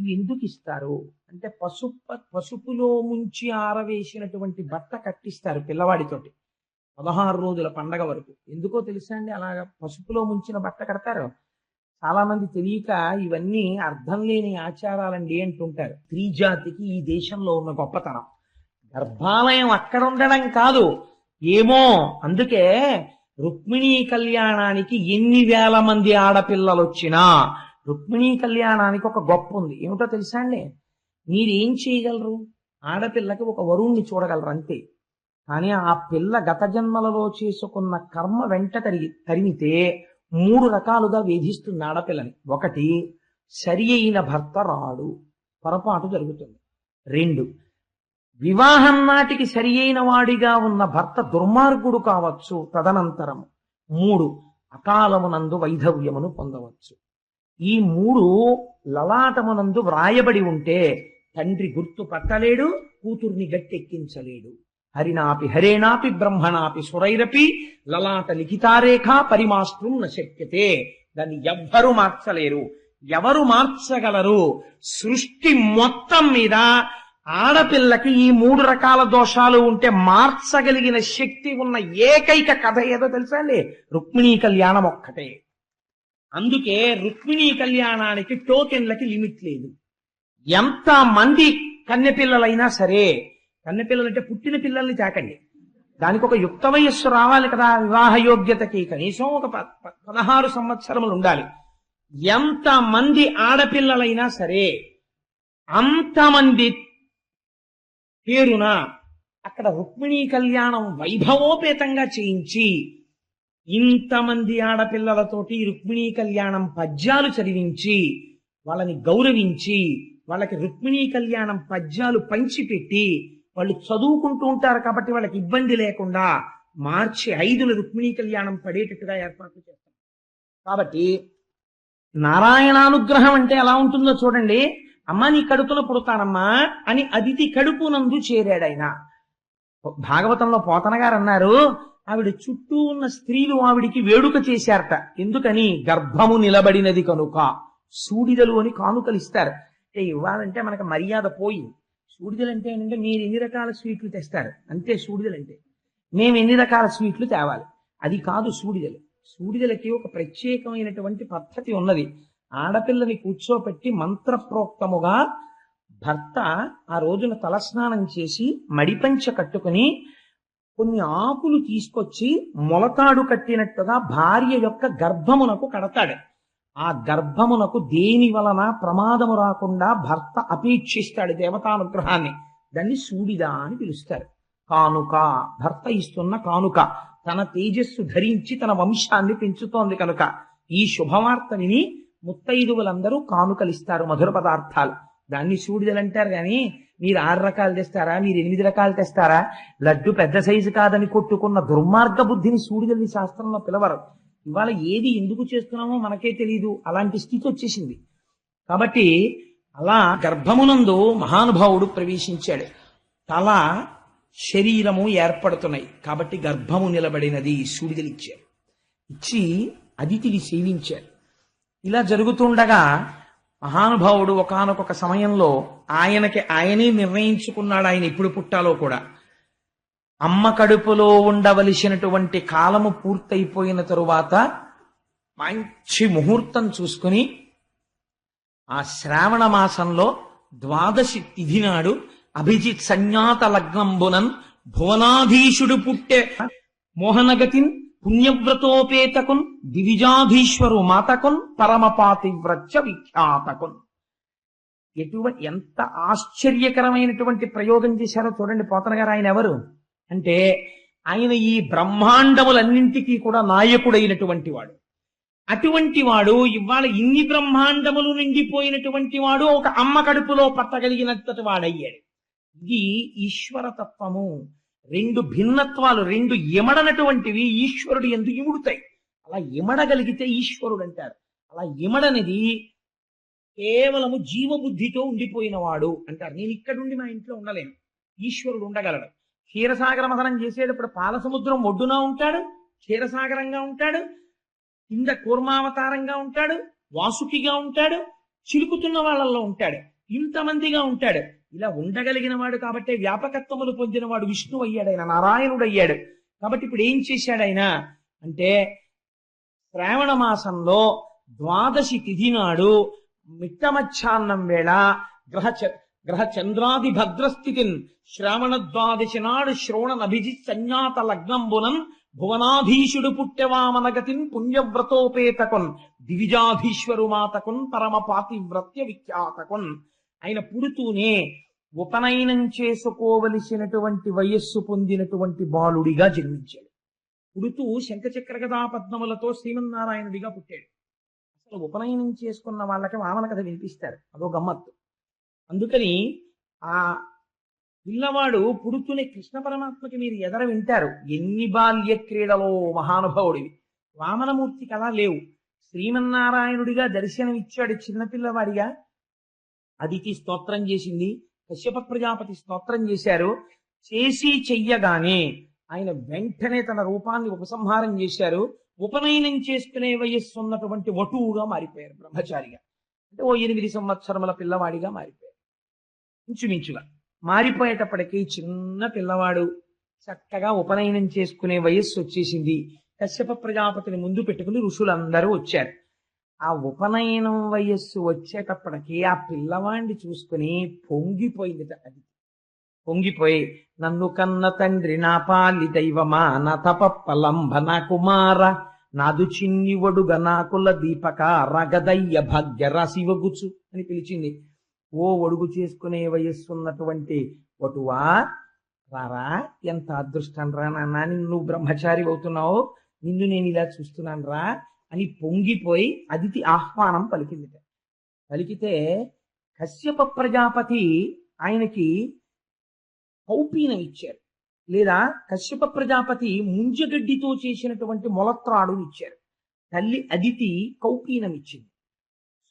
ఇవి ఎందుకు ఇస్తారు అంటే పసుపు పసుపులో ముంచి ఆరవేసినటువంటి బట్ట కట్టిస్తారు పిల్లవాడితోటి. పదహారు రోజుల పండగ వరకు. ఎందుకో తెలుసా అండి? అలాగా పసుపులో ముంచిన బట్ట కడతారు. చాలా మంది తెలియక ఇవన్నీ అర్థం లేని ఆచారాలండి అంటుంటారు. స్త్రీ జాతికి ఈ దేశంలో ఉన్న గొప్పతనం. గర్భాలయం అక్కడ ఉండడం కాదు. ఏమో? అందుకే రుక్మిణీ కళ్యాణానికి ఎన్ని వేల మంది ఆడపిల్లలు వచ్చినా రుక్మిణీ కళ్యాణానికి ఒక గొప్ప ఉంది ఏమిటో తెలుసా అండి? మీరేం చేయగలరు? ఆడపిల్లకి ఒక వరుణ్ణి చూడగలరు అంతే. కానీ ఆ పిల్ల గత జన్మలలో చేసుకున్న కర్మ వెంట తరిగి తరిమితే మూడు రకాలుగా వేధిస్తుంది ఆడపిల్లని. ఒకటి సరి అయిన భర్త రాడు. పొరపాటు జరుగుతుంది. రెండు వివాహం నాటికి సరి అయిన వాడిగా ఉన్న భర్త దుర్మార్గుడు కావచ్చు తదనంతరం మూడు అకాలమునందు వైధవ్యమును పొందవచ్చు. ఈ మూడు లలాటమునందు వ్రాయబడి ఉంటే తండ్రి గుర్తు పట్టలేడు కూతుర్ని గట్టెక్కించలేడు. హరినాపి హరేనాపి బ్రహ్మణాపి సురైరపి లలాట లిఖితారేఖ పరిమాస్త్రం నశక్యతే. దాన్ని ఎవ్వరు మార్చలేరు. ఎవరు మార్చగలరు? సృష్టి మొత్తం మీద ఆడపిల్లకి ఈ మూడు రకాల దోషాలు ఉంటే మార్చగలిగిన శక్తి ఉన్న ఏకైక కథ ఏదో తెలుసా అండి రుక్మిణీ కళ్యాణం ఒక్కటే. అందుకే రుక్మిణీ కళ్యాణానికి టోకెన్లకి లిమిట్ లేదు. ఎంత మంది కన్నెపిల్లలైనా సరే కన్నెపిల్లలు అంటే పుట్టిన పిల్లల్ని తాకండి దానికి ఒక యుక్త వయస్సు రావాలి కదా వివాహ యోగ్యతకి కనీసం ఒక ప- ప- పదహారు సంవత్సరములు ఉండాలి. ఎంత మంది ఆడపిల్లలైనా సరే అంతమంది పేరున అక్కడ రుక్మిణీ కళ్యాణం వైభవోపేతంగా చేయించి ఇంతమంది ఆడపిల్లలతోటి రుక్మిణీ కళ్యాణం పద్యాలు చదివించి వాళ్ళని గౌరవించి వాళ్ళకి రుక్మిణీ కళ్యాణం పద్యాలు పంచిపెట్టి వాళ్ళు చదువుకుంటూ ఉంటారు కాబట్టి వాళ్ళకి ఇబ్బంది లేకుండా మార్చి ఐదున రుక్మిణీ కళ్యాణం పడేటట్టుగా ఏర్పాట్లు చేస్తాం కాబట్టి నారాయణానుగ్రహం అంటే ఎలా ఉంటుందో చూడండి. అమ్మ నీ కడుపులో పుడతానమ్మా అని అదితి కడుపునందు చేరాడాయన భాగవతంలో పోతన గారు అన్నారు ఆవిడ చుట్టూ ఉన్న స్త్రీలు ఆవిడికి వేడుక చేశారట. ఎందుకని? గర్భము నిలబడినది కనుక. సూడిదలు అని కానుకలు ఇస్తారు. అంటే ఇవ్వాలంటే మనకు మర్యాద పోయి సూడిదలు అంటే ఏంటంటే మీరు ఎన్ని రకాల స్వీట్లు తెస్తారు? అంతే సూడిదలు అంటే మేము ఎన్ని రకాల స్వీట్లు తేవాలి? అది కాదు సూడిదలు. సూడిదలకి ఒక ప్రత్యేకమైనటువంటి పద్ధతి ఉన్నది. ఆడపిల్లని కూర్చోపెట్టి మంత్రప్రోక్తముగా భర్త ఆ రోజున తలస్నానం చేసి మడిపంచ కట్టుకుని కొన్ని ఆకులు తీసుకొచ్చి మొలతాడు కట్టినట్టుగా భార్య యొక్క గర్భమునకు కడతాడు. ఆ గర్భమునకు దేని వలన ప్రమాదము రాకుండా భర్త అపేక్షిస్తాడు దేవతానుగ్రహాన్ని. దాన్ని సూడిద అని పిలుస్తారు. కానుక భర్త ఇస్తున్న కానుక. తన తేజస్సు ధరించి తన వంశాన్ని పెంచుతోంది కనుక. ఈ శుభవార్త విని ముత్తైదువులందరూ కానుకలిస్తారు మధుర పదార్థాలు. దాన్ని సూడిదలు అంటారు కానీ మీరు ఆరు రకాలు తెస్తారా? మీరు ఎనిమిది రకాలు తెస్తారా? లడ్డు పెద్ద సైజు కాదని కొట్టుకున్న దుర్మార్గ బుద్ధిని సూడిదని శాస్త్రంలో పిలవరు. ఇవాళ ఏది ఎందుకు చేస్తున్నామో మనకే తెలియదు అలాంటి స్థితి వచ్చేసింది. కాబట్టి అలా గర్భమునందు మహానుభావుడు ప్రవేశించాడు. తల శరీరము ఏర్పడుతున్నాయి. కాబట్టి గర్భము నిలబడినది. సూడిదలిచ్చాడు. ఇచ్చి అదితిని సేవించారు ఇలా జరుగుతుండగా మహానుభావుడు ఒకానొక సమయంలో ఆయనకి ఆయనే నిర్ణయించుకున్నాడు ఆయన ఎప్పుడు పుట్టాలో కూడా. అమ్మ కడుపులో ఉండవలసినటువంటి కాలము పూర్తయిపోయిన తరువాత మంచి ముహూర్తం చూసుకుని ఆ శ్రావణ మాసంలో ద్వాదశి తిథి నాడు అభిజిత్ సంజ్ఞాత లగ్నంబునన్ భువనాధీశుడు పుట్టే మోహనగతిన్ పుణ్యవ్రతోపేతకున్ దివిజాధీశ్వరు మాతకున్ పరమపాతివ్రత్య విఖ్యాతకున్. ఎటువంటి ఎంత ఆశ్చర్యకరమైనటువంటి ప్రయోగం చేశారో చూడండి పోతన గారు ఆయన ఎవరు? అంటే ఆయన ఈ బ్రహ్మాండములన్నింటికీ కూడా నాయకుడైనటువంటి వాడు. అటువంటి వాడు ఇవాళ ఇన్ని బ్రహ్మాండములు నిండిపోయినటువంటి వాడు ఒక అమ్మ కడుపులో పట్టగలిగినంతటి వాడయ్యాడు. ఇది ఈశ్వర తత్వము రెండు భిన్నత్వాలు రెండు ఇమడనటువంటివి ఈశ్వరుడు ఎందుకు ఇముడుతాయి. అలా ఇమడగలిగితే ఈశ్వరుడు అంటారు అలా ఇమడనిది కేవలము జీవబుద్ధితో ఉండిపోయినవాడు అంటారు. నేను ఇక్కడుండి మా ఇంట్లో ఉండలేను. ఈశ్వరుడు ఉండగలడు. క్షీరసాగర మథనం చేసేటప్పుడు పాలసముద్రం ఒడ్డున ఉంటాడు క్షీరసాగరంగా ఉంటాడు ఇంద కూర్మావతారంగా ఉంటాడు వాసుకిగా ఉంటాడు చిలుకుతున్న వాళ్ళల్లో ఉంటాడు ఇంతమందిగా ఉంటాడు. ఇలా ఉండగలిగిన వాడు కాబట్టి వ్యాపకత్వములు పొందినవాడు విష్ణు అయ్యాడు ఆయన నారాయణుడు అయ్యాడు కాబట్టి ఇప్పుడు ఏం చేశాడు ఆయన అంటే శ్రావణ మాసంలో ద్వాదశి తిథి నాడు మిట్టమధ్యాహ్నం వేళ గ్రహ గ్రహ చంద్రాది భద్రస్థితిన్ శ్రావణద్వాదశి నాడు శ్రోణ నభిజి సంజ్ఞాత లగ్నంబునం భువనాధీశుడు పుట్టెవామనగతిన్ పుణ్యవ్రతోపేతకొన్ దివిజాధీశ్వరు మాతకొన్ పరమ పాతివ్రత్య విఖ్యాతకొన్ ఆయన పుడుతూనే ఉపనయనం చేసుకోవలసినటువంటి వయస్సు పొందినటువంటి బాలుడిగా జన్మించాడు. పుడుతూ శంఖచక్ర గదా పద్మములతో శ్రీమన్నారాయణుడిగా పుట్టాడు. ఉపనయనం చేసుకున్న వాళ్ళకి వామన కథ వినిపిస్తారు. అదో గమ్మత్తు. అందుకని ఆ పిల్లవాడు పుడుతూనే కృష్ణ పరమాత్మకి మీరు ఎదర వింటారు? ఎన్ని బాల్య క్రీడలో మహానుభావుడివి. వామనమూర్తికి అలా లేవు. శ్రీమన్నారాయణుడిగా దర్శనమిచ్చాడు చిన్నపిల్లవాడిగా అదితి స్తోత్రం చేసింది. కశ్యప ప్రజాపతి స్తోత్రం చేశారు. చేసి చెయ్యగానే ఆయన వెంటనే తన రూపాన్ని ఉపసంహారం చేశారు. ఉపనయనం చేసుకునే వయస్సు ఉన్నటువంటి వటువుగా మారిపోయారు బ్రహ్మచారిగా. అంటే ఓ ఎనిమిది సంవత్సరముల పిల్లవాడిగా మారిపోయారు. ఇంచుమించుగా మారిపోయేటప్పటికి చిన్న పిల్లవాడు చక్కగా ఉపనయనం చేసుకునే వయస్సు వచ్చేసింది. కశ్యప ప్రజాపతిని ముందు పెట్టుకుని ఋషులందరూ వచ్చారు. ఆ ఉపనయనం వయస్సు వచ్చేటప్పటికి ఆ పిల్లవాడిని చూసుకుని పొంగిపోయింది అది. పొంగిపోయి నన్ను కన్న తండ్రి నా పాలి దైవమా నా తపప్పలంబ నా కుమార నాదు చిన్ని నాకుల దీపక రగదయ్య భాగ్య శివగుచు అని పిలిచింది. ఓ ఒడుగు చేసుకునే వయస్సు ఉన్నటువంటి వటువా రారా ఎంత అదృష్టం రా నాన్న నిన్ను బ్రహ్మచారి అవుతున్నావు నిన్ను నేను ఇలా చూస్తున్నాను రా అని పొంగిపోయి అదితి ఆహ్వానం పలికిందిట. పలికితే కశ్యప ప్రజాపతి ఆయనకి కౌపీనం ఇచ్చారు. లేదా కశ్యప ప్రజాపతి ముంజగడ్డితో చేసినటువంటి మొలత్రాడు ఇచ్చారు. తల్లి అదితి కౌపీనం ఇచ్చింది.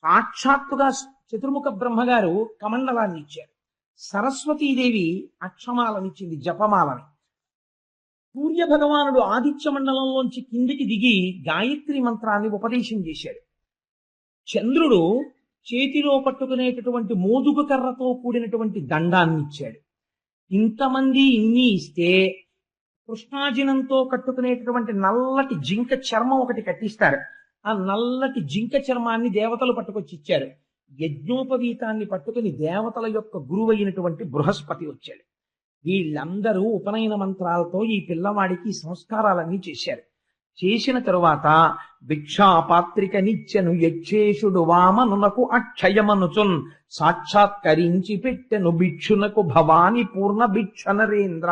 సాక్షాత్తుగా చతుర్ముఖ బ్రహ్మగారు కమండలాన్ని ఇచ్చారు. సరస్వతీదేవి అక్షమాలనిచ్చింది జపమాలని. సూర్య భగవానుడు ఆదిత్య మండలంలోంచి కిందికి దిగి గాయత్రి మంత్రాన్ని ఉపదేశం చేశాడు. చంద్రుడు చేతిలో పట్టుకునేటటువంటి మోదుగు కర్రతో కూడినటువంటి దండాన్ని ఇచ్చాడు. ఇంతమంది ఇన్ని ఇస్తే కృష్ణాజినంతో కట్టుకునేటటువంటి నల్లటి జింక చర్మం ఒకటి కట్టిస్తారు. ఆ నల్లటి జింక చర్మాన్ని దేవతలు పట్టుకొచ్చి ఇచ్చారు. యజ్ఞోపవీతాన్ని పట్టుకుని దేవతల యొక్క గురువైనటువంటి బృహస్పతి వచ్చాడు. వీళ్ళందరూ ఉపనయన మంత్రాలతో ఈ పిల్లవాడికి సంస్కారాలన్నీ చేశారు. చేసిన తరువాత భిక్షాపాత్రిక నిత్యను యక్షేషుడు వామనునకు అక్షయమనుచున్. సాక్షాత్కరించి పెట్టెను భిక్షునకు భవాని పూర్ణ భిక్ష నరేంద్ర.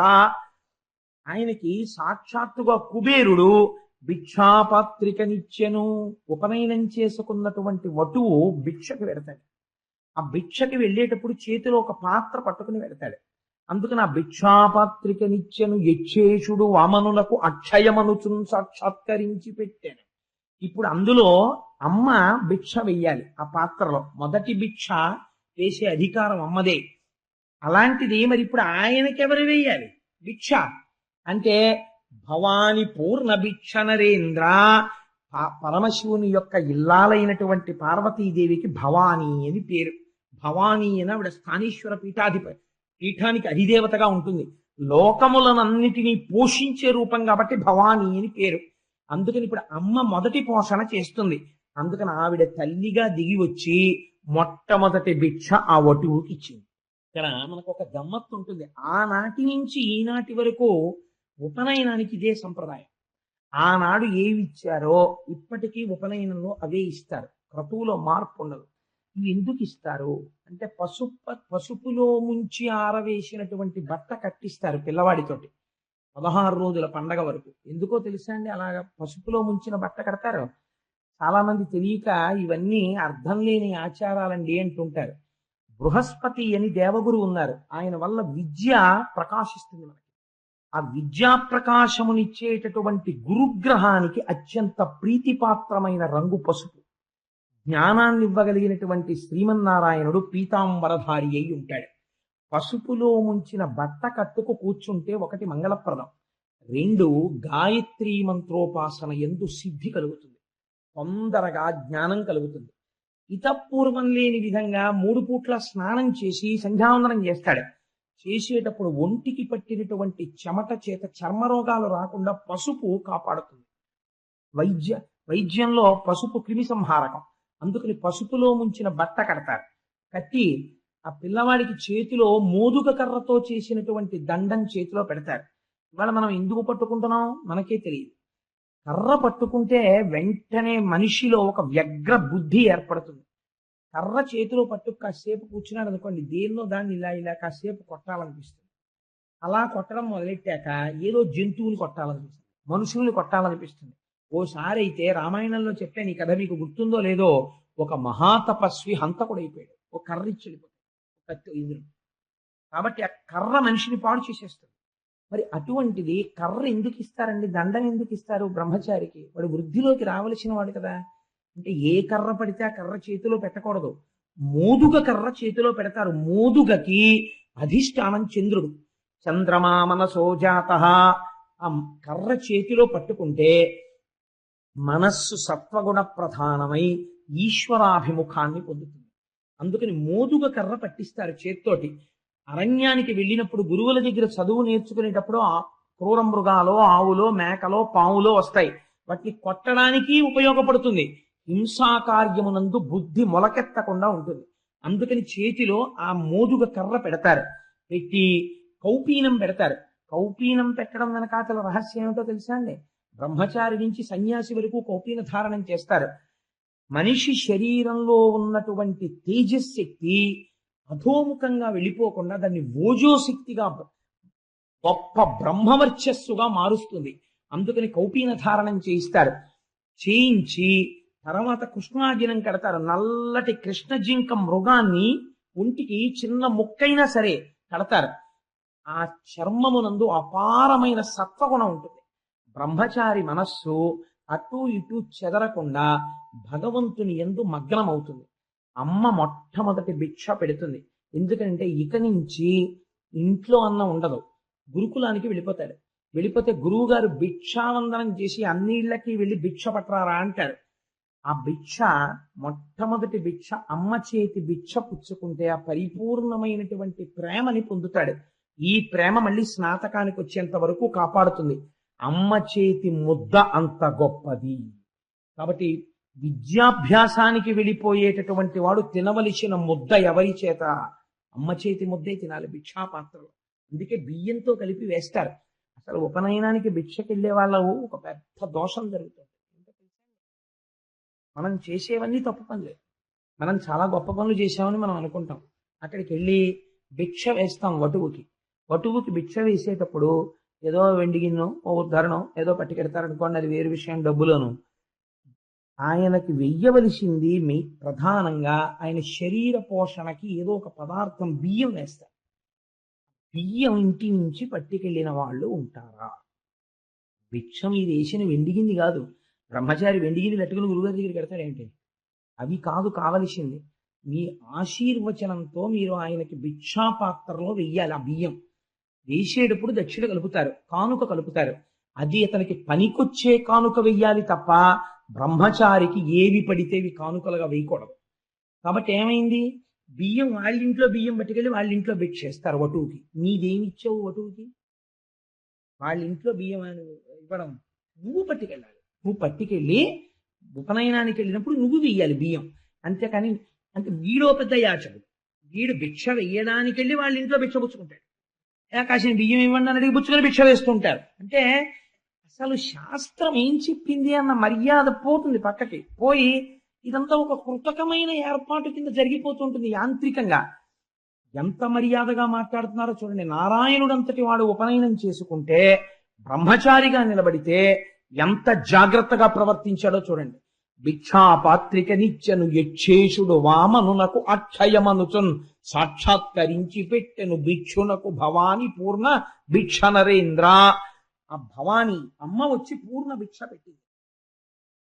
ఆయనకి సాక్షాత్తుగా కుబేరుడు భిక్షాపాత్రిక నిత్యను ఉపనయనం చేసుకున్నటువంటి వటువు భిక్షకు వెడతాడు. ఆ భిక్షకి వెళ్ళేటప్పుడు చేతిలో ఒక పాత్ర పట్టుకుని వెడతాడు. అందుకని ఆ భిక్షాపాత్రిక నిత్యను యక్షేషుడు వామనులకు అక్షయమనుచున్ సాక్షాత్కరించి పెట్టాను. ఇప్పుడు అందులో అమ్మ భిక్ష వెయ్యాలి. ఆ పాత్రలో మొదటి భిక్ష వేసే అధికారం అమ్మదే. అలాంటిది మరి ఇప్పుడు ఆయనకెవరు వేయాలి భిక్ష. అంటే భవాని పూర్ణ భిక్ష నరేంద్ర పరమశివుని యొక్క ఇల్లాలైనటువంటి పార్వతీదేవికి భవానీ అని పేరు. భవానీ అని ఆవిడ స్థానేశ్వర పీఠాధిపతి పీఠానికి అధిదేవతగా ఉంటుంది. లోకములనన్నిటినీ పోషించే రూపం కాబట్టి భవానీ అని పేరు. అందుకని ఇప్పుడు అమ్మ మొదటి పోషణ చేస్తుంది. అందుకని ఆవిడ తల్లిగా దిగి వచ్చి మొట్టమొదటి భిక్ష ఆ వటువుకి ఇచ్చింది. ఇక్కడ మనకు ఒక గమ్మత్తు ఉంటుంది. ఆనాటి నుంచి ఈనాటి వరకు ఉపనయనానికి ఇదే సంప్రదాయం. ఆనాడు ఏవి ఇచ్చారో ఇప్పటికీ ఉపనయనంలో అవే ఇస్తారు. క్రతువులో మార్పు ఉండదు. ఇవి ఎందుకు ఇస్తారు అంటే పసుపు పసుపులో ముంచి ఆరవేసినటువంటి బట్ట కట్టిస్తారు పిల్లవాడితోటి. పదహారు రోజుల పండగ వరకు. ఎందుకో తెలుసా అండి అలాగా? పసుపులో ముంచిన బట్ట కడతారు. చాలామంది తెలియక ఇవన్నీ అర్థం లేని ఆచారాలండి అంటుంటారు. బృహస్పతి అని దేవగురు ఉన్నారు. ఆయన వల్ల విద్య ప్రకాశిస్తుంది మనకి. ఆ విద్యా ప్రకాశమునిచ్చేటటువంటి గురుగ్రహానికి అత్యంత ప్రీతిపాత్రమైన రంగు పసుపు. జ్ఞానాన్ని ఇవ్వగలిగినటువంటి శ్రీమన్నారాయణుడు పీతాంబరధారి అయి ఉంటాడు. పసుపులో ముంచిన బట్ట కట్టుకు కూర్చుంటే ఒకటి మంగళప్రదం. రెండు గాయత్రీ మంత్రోపాసన ఎందు సిద్ధి కలుగుతుంది. తొందరగా జ్ఞానం కలుగుతుంది. ఇతపూర్వం లేని విధంగా మూడు పూట్ల స్నానం చేసి సంధ్యావందనం చేస్తాడు. చేసేటప్పుడు ఒంటికి పట్టినటువంటి చెమట చేత చర్మ రోగాలు రాకుండా పసుపు కాపాడుతుంది. వైద్య వైద్యంలో పసుపు క్రిమి సంహారకం అందుకని పసుపులో ముంచిన బట్ట కడతారు. కట్టి ఆ పిల్లవాడికి చేతిలో మోదుక కర్రతో చేసినటువంటి దండం చేతిలో పెడతారు. ఇవాళ మనం ఎందుకు పట్టుకుంటున్నాం? మనకే తెలియదు. కర్ర పట్టుకుంటే వెంటనే మనిషిలో ఒక వ్యగ్ర బుద్ధి ఏర్పడుతుంది. కర్ర చేతిలో పట్టు కాసేపు కూర్చున్నాడు అనుకోండి దేన్నో దాన్ని ఇలా ఇలా కాసేపు కొట్టాలనిపిస్తుంది. అలా కొట్టడం మొదలెట్టాక ఏదో జంతువుని కొట్టాలనిపిస్తుంది మనుషుల్ని కొట్టాలనిపిస్తుంది. ఓసారి అయితే రామాయణంలో చెప్పాను ఈ కథ మీకు గుర్తుందో లేదో ఒక మహాతపస్వి హంతకుడైపోయాడు. ఒక కర్ర ఇచ్చి కత్తి ఇంద్రుడు. కాబట్టి ఆ కర్ర మనిషిని పాడు చేసేస్తుంది. మరి అటువంటిది కర్ర ఎందుకు ఇస్తారండి? దండం ఎందుకు ఇస్తారు బ్రహ్మచారికి? వాడు వృద్ధిలోకి రావలసిన వాడు కదా. అంటే ఏ కర్ర పడితే ఆ కర్ర చేతిలో పెట్టకూడదు. మోదుగ కర్ర చేతిలో పెడతారు. మోదుగకి అధిష్టానం చంద్రుడు. చంద్రమా మనసోజాత ఆ కర్ర చేతిలో పట్టుకుంటే మనస్సు సత్వగుణ ప్రధానమై ఈశ్వరాభిముఖాన్ని పొందుతుంది. అందుకని మోదుగ కర్ర పట్టిస్తారు చేత్తోటి. అరణ్యానికి వెళ్ళినప్పుడు గురువుల దగ్గర చదువు నేర్చుకునేటప్పుడు ఆ క్రూర మృగాలో ఆవులో మేకలో పావులో వస్తాయి. వాటిని కొట్టడానికి ఉపయోగపడుతుంది. హింసాకార్యమునందు బుద్ధి మొలకెత్తకుండా ఉంటుంది. అందుకని చేతిలో ఆ మోదుగ కర్ర పెడతారు. పెట్టి కౌపీనం పెడతారు. కౌపీనం పెట్టడం వెనకాతల రహస్యం ఏమిటో తెలుసా అండి? బ్రహ్మచారి నుంచి సన్యాసి వరకు కౌపీన ధారణం చేస్తారు. మనిషి శరీరంలో ఉన్నటువంటి తేజశక్తి అధోముఖంగా వెళ్ళిపోకుండా దాన్ని ఓజోశక్తిగా గొప్ప బ్రహ్మవర్చస్సుగా మారుస్తుంది. అందుకని కౌపీన ధారణం చేయిస్తారు. చేయించి తర్వాత కృష్ణాజినం కడతారు. నల్లటి కృష్ణ జింక మృగాన్ని ఒంటికి చిన్న ముక్కైనా సరే కడతారు. ఆ చర్మమునందు అపారమైన సత్వగుణం ఉంటుంది. బ్రహ్మచారి మనస్సు అటు ఇటు చెదరకుండా భగవంతుని ఎందు మగ్నమవుతుంది. అమ్మ మొట్టమొదటి భిక్ష పెడుతుంది. ఎందుకంటే ఇక నుంచి ఇంట్లో అన్న ఉండదు. గురుకులానికి వెళ్ళిపోతాడు. వెళ్ళిపోతే గురువు గారు భిక్షావందనం చేసి అన్నిళ్ళకి వెళ్ళి భిక్ష పట్టరారా అంటారు. ఆ భిక్ష మొట్టమొదటి భిక్ష అమ్మ చేతి భిక్ష పుచ్చుకుంటే ఆ పరిపూర్ణమైనటువంటి ప్రేమని పొందుతాడు. ఈ ప్రేమ మళ్ళీ స్నాతకానికి వచ్చేంత వరకు కాపాడుతుంది. అమ్మ చేతి ముద్ద అంత గొప్పది. కాబట్టి విద్యాభ్యాసానికి వెళ్ళిపోయేటటువంటి వాడు తినవలసిన ముద్ద ఎవరి చేత? అమ్మ చేతి ముద్దే తినాలి భిక్షాపాత్రలో అందుకే బియ్యంతో కలిపి వేస్తారు. అసలు ఉపనయనానికి భిక్షకి వెళ్ళే వాళ్ళు ఒక పెద్ద దోషం జరుగుతుంది. మనం చేసేవన్నీ తప్పు పనులే. మనం చాలా గొప్ప పనులు చేసామని మనం అనుకుంటాం. అక్కడికి వెళ్ళి భిక్ష వేస్తాం వటువుకి. వటువుకి భిక్ష వేసేటప్పుడు ఏదో వెండి గిన్నె ఓ ధరణం ఏదో పట్టుకెడతారనుకోండి అది వేరు విషయం డబ్బులోను. ఆయనకి వెయ్యవలసింది మీ ప్రధానంగా ఆయన శరీర పోషణకి ఏదో ఒక పదార్థం బియ్యం వేస్తారు. బియ్యం ఇంటి నుంచి పట్టుకెళ్ళిన వాళ్ళు ఉంటారా? భిక్షం ఇది వేసిన వెండిగింది కాదు. బ్రహ్మచారి వెండిగింది పెట్టుకుని గురుగారి దగ్గరికి పెడతాడేంటి అవి కాదు కావలసింది. మీ ఆశీర్వచనంతో మీరు ఆయనకి భిక్షాపాత్రలో వెయ్యాలి ఆ బియ్యం. వేసేటప్పుడు దక్షిణ కలుపుతారు కానుక కలుపుతారు. అది అతనికి పనికొచ్చే కానుక వెయ్యాలి తప్ప బ్రహ్మచారికి ఏవి పడితే కానుకలుగా వేయకూడదు. కాబట్టి ఏమైంది? బియ్యం వాళ్ళ ఇంట్లో బియ్యం పట్టుకెళ్ళి వాళ్ళ ఇంట్లో పెట్టేస్తారు వటువుకి. నీదేమిచ్చావు వటువుకి? వాళ్ళ ఇంట్లో బియ్యం ఇవ్వడం నువ్వు పట్టుకెళ్ళాలి. నువ్వు పట్టుకెళ్ళి ఉపనయనానికి వెళ్ళినప్పుడు నువ్వు వెయ్యాలి బియ్యం. అంతేకాని అంటే వీడో పెద్ద యాచడు వీడు భిక్ష వెయ్యడానికి వెళ్ళి వాళ్ళ ఇంట్లో భిక్ష పుచ్చుకుంటాడు. కాసిన బియ్యం ఇవ్వండి అని అడిగి పుచ్చుకొని భిక్ష వేస్తుంటారు. అంటే అసలు శాస్త్రం ఏం చెప్పింది అన్న మర్యాద పోతుంది పక్కకి. పోయి ఇదంతా ఒక కృతకమైన ఏర్పాటు కింద జరిగిపోతుంటుంది యాంత్రికంగా. ఎంత మర్యాదగా మాట్లాడుతున్నారో చూడండి. నారాయణుడంతటి వాడు ఉపనయనం చేసుకుంటే బ్రహ్మచారిగా నిలబడితే ఎంత జాగ్రత్తగా ప్రవర్తించాడో చూడండి. భిక్షాపాత్రిక నిత్యను యక్షేషుడు వామనునకు అక్షయమనుచున్. సాక్షాత్కరించి పెట్టెను భిక్షునకు భవాని పూర్ణ భిక్ష నరేంద్ర. ఆ భవాని అమ్మ వచ్చి పూర్ణ భిక్ష పెట్టింది.